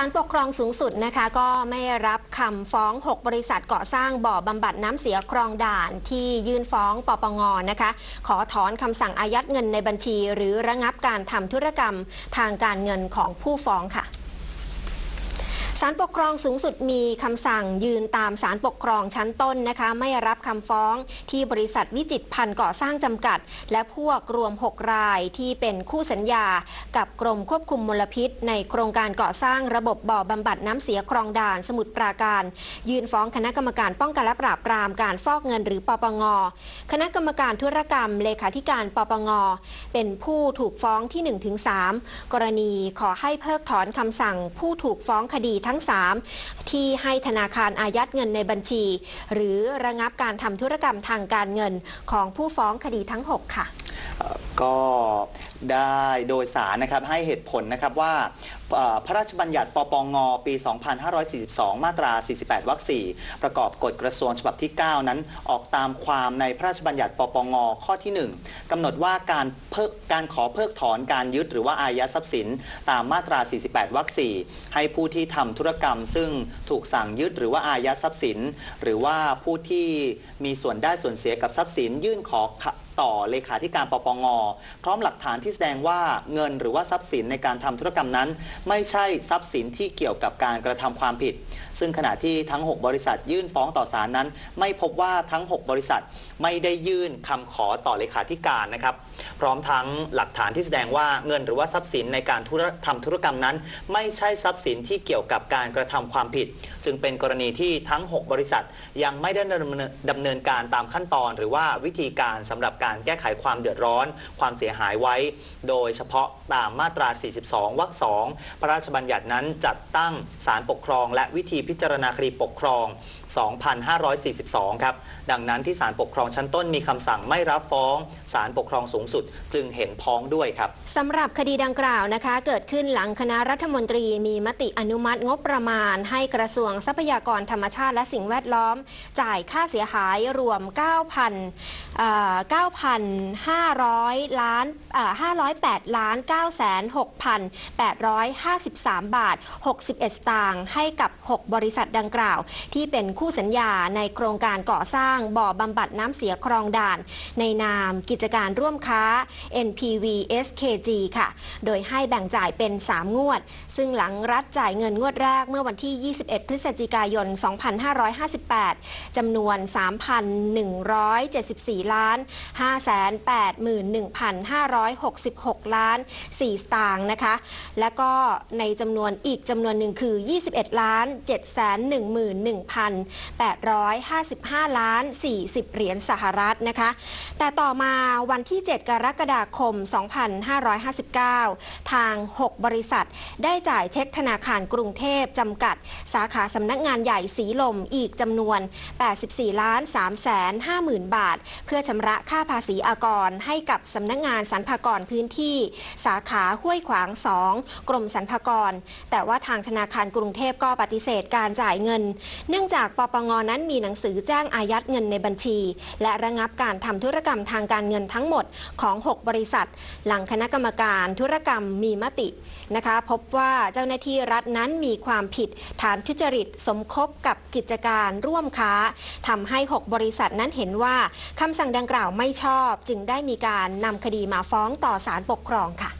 ารปกครองสูงสุดนะคะก็ไม่รับคำฟ้อง 6 บริษัทก่อสร้างบ่อบำบัดน้ำเสียคลองด่านที่ยื่นฟ้องปปงนะคะ ขอถอนคำสั่งอายัดเงินในบัญชี หรือระงับการทำธุรกรรมทางการเงินของผู้ฟ้องค่ะ ศาลปกครองสูงสุดมีคำสั่งยืนตามศาลปกครองชั้นต้นนะคะ ไม่รับคำฟ้องที่บริษัทวิจิตรพันธ์ก่อสร้างจำกัด และพวกรวม 6 รายที่เป็นคู่สัญญา กับกรมควบคุมมลพิษ ในโครงการก่อสร้างระบบบ่อบำบัดน้ำเสียคลองด่านสมุทรปราการ ยื่นฟ้องคณะกรรมการป้องกันและปราบปรามการฟอกเงินหรือปปง คณะกรรมการธุรกรรมเลขาธิการปปง เป็นผู้ถูกฟ้องที่ 1-3 กรณีขอให้เพิกถอนคำสั่งผู้ถูกฟ้องคดีทั้ง 3 ที่ให้ธนาคารอายัดเงินในบัญชี หรือระงับการทำธุรกรรมทางการเงินของผู้ฟ้องคดีทั้ง 6 ค่ะก็ได้โดยสารนะครับให้เหตุผลนะครับว่า เอ่อพระราชบัญญัติปปง ปี 2542 มาตรา 48 วรรค 4 ประกอบกฎกระทรวงฉบับที่ 9 นั้นออกตามความในพระราชบัญญัติปปง ข้อที่ 1 กำหนดว่าการเพิกการขอเพิกถอนการยึดหรือว่าอายัดทรัพย์สิน ตามมาตรา 48 วรรค 4 ให้ผู้ที่ทำธุรกรรม ซึ่งถูกสั่งยึดหรือว่าอายัดทรัพย์สิน หรือว่าผู้ที่มีส่วนได้ส่วนเสียกับทรัพย์สินยื่นขอ ต่อเลขาธิการปปงพร้อมหลักฐานที่แสดงว่าเงินหรือว่าทรัพย์สินในการทำธุรกรรมนั้น ไม่ใช่ทรัพย์สินที่เกี่ยวกับการกระทำความผิด ซึ่งขณะที่ทั้ง 6 บริษัทยื่นฟ้องต่อศาลนั้น ไม่พบว่าทั้ง 6 บริษัทไม่ได้ยื่นคำขอต่อเลขาธิการนะครับพร้อมทั้งหลักฐานที่แสดงว่าเงินหรือว่าทรัพย์สินในการธุรทำธุรกรรมนั้น ไม่ใช่ทรัพย์สินที่เกี่ยวกับการกระทำความผิด จึงเป็นกรณีที่ทั้ง 6 บริษัทยังไม่ได้ดำเนินดำเนินการตามขั้นตอน หรือว่าวิธีการสำหรับการแก้ไขความเดือดร้อน ความเสียหายไว้ โดยเฉพาะตามมาตรา 42 วรรค 2 พระราชบัญญัตินั้นจัดตั้งศาลปกครอง และวิธีพิจารณาคดีปกครอง 2542 ครับ ดังนั้นที่ศาลปกครองชั้นต้นมีคำสั่งไม่รับฟ้องศาลปกครองสูงสุด จึงเห็นพ้องด้วยครับสำหรับคดีดังกล่าวนะคะ เกิดขึ้นหลังคณะรัฐมนตรีมีมติอนุมัติงบประมาณ ให้กระทรวงทรัพยากรธรรมชาติและสิ่งแวดล้อม จ่ายค่าเสียหายรวม 9,000 9,500 ล้านเอ่อ508 ล้าน 9,6853 บาท 61 สตางค์ให้กับ 6 บริษัทดังกล่าว ที่เป็นคู่สัญญาในโครงการก่อสร้างบ่อบำบัดน้ำเสียคลองด่าน ในนามกิจการร่วมค้า NPV SKG ค่ะ โดยให้แบ่งจ่ายเป็น 3 งวด ซึ่งหลังรัฐจ่ายเงินงวดแรกเมื่อวันที่ 21 พฤศจิกายน 2558 จำนวน 3,174 ล้าน581,566 ล้าน 4 สตางค์นะคะ และก็ในจำนวนอีกจำนวนหนึ่งคือ 21 ล้าน 711,855 ล้าน 40 เหรียญสหรัฐนะคะ แต่ต่อมาวันที่ 7 กรกฎาคม 2559 ทาง 6 บริษัท ได้จ่ายเช็คธนาคารกรุงเทพจำกัด สาขาสำนักงานใหญ่สีลมอีกจำนวน 84 ล้าน3แสน50,000 บาท เพื่อชำระค่าภาษีอากรให้กับสำนักงานสรรพากรพื้นที่ สาขาห้วยขวาง 2 กรมสรรพากร แต่ว่าทางธนาคารกรุงเทพก็ปฏิเสธการจ่ายเงิน เนื่องจากปปงนั้นมีหนังสือแจ้งอายัดเงินในบัญชี และระงับการทำธุรกรรมทางการเงินทั้งหมดของ 6 บริษัท หลังคณะกรรมการธุรกรรมมีมตินะคะ พบว่าเจ้าหน้าที่รัฐนั้นมีความผิดฐานทุจริตสมคบกับกิจการร่วมค้าทำให้ 6 บริษัทนั้นเห็นว่าคำสั่งดังกล่าวไม่ชอบจึงได้มีการนำคดีมาฟ้องต่อศาลปกครองค่ะ